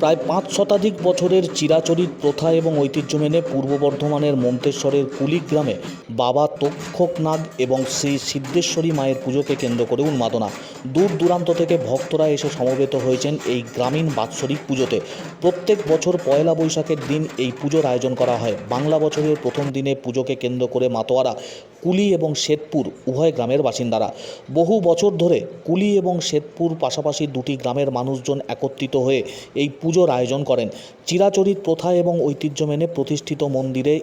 প্রায় পাঁচ শতাধিক বছরের চিরাচরিত প্রথা এবং ঐতিহ্য মেনে পূর্ব বর্ধমানের মন্তেশ্বরের কুলিগ্রামে বাবা তক্ষকনাগ এবং শ্রী সিদ্ধেশ্বরী মায়ের পুজোকে কেন্দ্র করে উন্মাদনা। দূর দূরান্ত থেকে ভক্তরা এসে সমবেত হয়েছেন এই গ্রামীণ বাৎসরিক পুজোতে। প্রত্যেক বছর পয়লা বৈশাখের দিন এই পুজোর আয়োজন করা হয়। বাংলা বছরের প্রথম দিনে পুজোকে কেন্দ্র করে মাতোয়ারা, কুলি এবং শ্বেতপুর উভয় গ্রামের বাসিন্দারা। বহু বছর ধরে কুলি এবং শ্বেতপুর পাশাপাশি দুটি গ্রামের মানুষজন একত্রিত হয়ে এই পুজোর আয়োজন করেন। চিরাচরিত প্রথা এবং ঐতিহ্য মেনে প্রতিষ্ঠিত মন্দিরে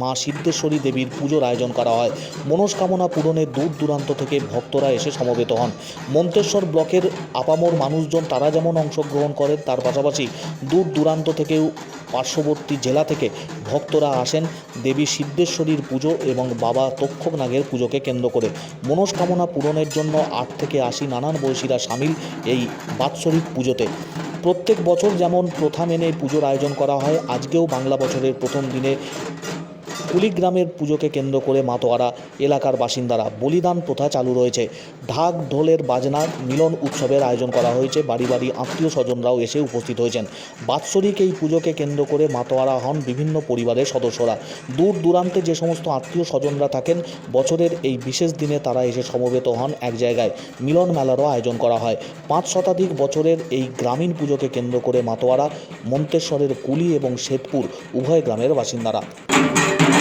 মা সিদ্ধেশ্বরী দেবীর পুজোর আয়োজন করা হয়। মনস্কামনা পূরণে দূর দূরান্ত থেকে ভক্তরা এসে সমবেত হন। মন্তেশ্বর ব্লকের আপামর মানুষজন তারা যেমন অংশগ্রহণ করেন, তার পাশাপাশি দূর দূরান্ত থেকেও পার্শ্ববর্তী জেলা থেকে ভক্তরা আসেন দেবী সিদ্ধেশ্বরীর পুজো এবং বাবা তক্ষকনাগের পুজোকে কেন্দ্র করে। মনস্কামনা পূরণের জন্য আট থেকে আশি নানান বয়সীরা সামিল এই বাৎসরিক পুজোতে। প্রত্যেক বছর যেমন প্রথা মেনে পুজোর আয়োজন করা হয় আজকেও বাংলা বছরের প্রথম দিনে কুলিগ্রামের পুজোকে কেন্দ্র করে মাতোয়ারা এলাকার বাসিন্দারা বলিদান প্রথা চালু রয়েছে। ঢাক ঢোলের বাজনা মিলন উৎসবের আয়োজন করা হয়েছে। বাড়ি বাড়ি আত্মীয় স্বজনরাও এসে উপস্থিত হয়েছেন। বাৎসরিক এই পুজোকে কেন্দ্র করে মাতোয়ারা হন বিভিন্ন পরিবারের সদস্যরা। দূর দূরান্তে যে সমস্ত আত্মীয় স্বজনরা থাকেন, বছরের এই বিশেষ দিনে তারা এসে সমবেত হন এক জায়গায়। মিলন মেলারও আয়োজন করা হয়। পাঁচ শতাধিক বছরের এই গ্রামীণ পুজোকে কেন্দ্র করে মাতোয়ারা, মন্তেশ্বরের কুলি এবং শ্বেতপুর উভয় গ্রামের বাসিন্দারা।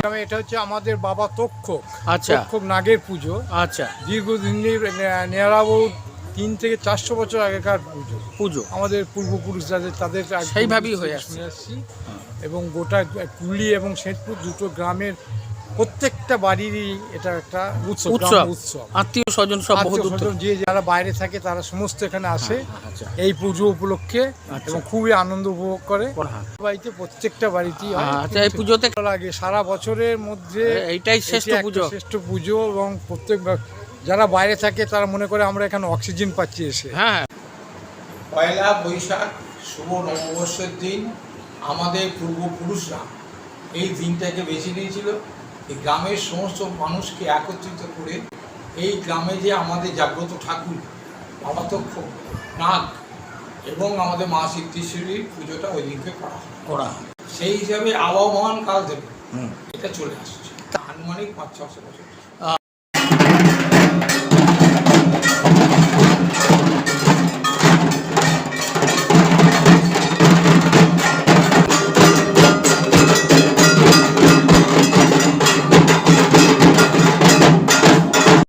গ্রামে এটা হচ্ছে আমাদের বাবা তক্ষক। আচ্ছা। তক্ষক নাগের পুজো। আচ্ছা। দীর্ঘদিনের নেয়ারাবু তিন থেকে চারশো বছর আগেকার পুজো। পুজো। আমাদের পূর্বপুরুষ যাদের তাদের সেইভাবেই হয়ে। আসছি। এবং গোটা কুলি এবং শেঠপুর দুটো গ্রামের প্রত্যেকটা বাড়িরই এটা একটা উৎসব উৎসব। আত্মীয় স্বজন সব যে যারা বাইরে থাকে তারা সমস্ত এখানে আসে। আচ্ছা। এই পুজো উপলক্ষে আচ্ছা। এবং খুবই আনন্দ উপভোগ করে। হ্যাঁ। বাড়িতে প্রত্যেকটা বাড়িতেই আচ্ছা এই পুজোতে লাগে। সারা বছরের মধ্যে এইটাই শ্রেষ্ঠ পুজো। শ্রেষ্ঠ পুজো এবং প্রত্যেক যারা বাইরে থাকে তারা মনে করে আমরা এখানে অক্সিজেন পাচ্ছি এসে। হ্যাঁ। পয়লা বৈশাখ শুভ নববর্ষের দিন আমাদের পূর্বপুরুষরা এই দিনটাকে বেছে নিয়েছিল। এই গ্রামের সমস্ত মানুষকে একত্রিত করে এই গ্রামে যে আমাদের জাগ্রত ঠাকুর বাবাতক্ষ নাক এবং আমাদের মা সিদ্ধেশ্বরীর পুজোটা ওই দিনকে করা হয়। করা সেই হিসাবে আবহমান কাল থেকে এটা চলে আসছে। আনুমানিক পাঁচ ছশো বছর।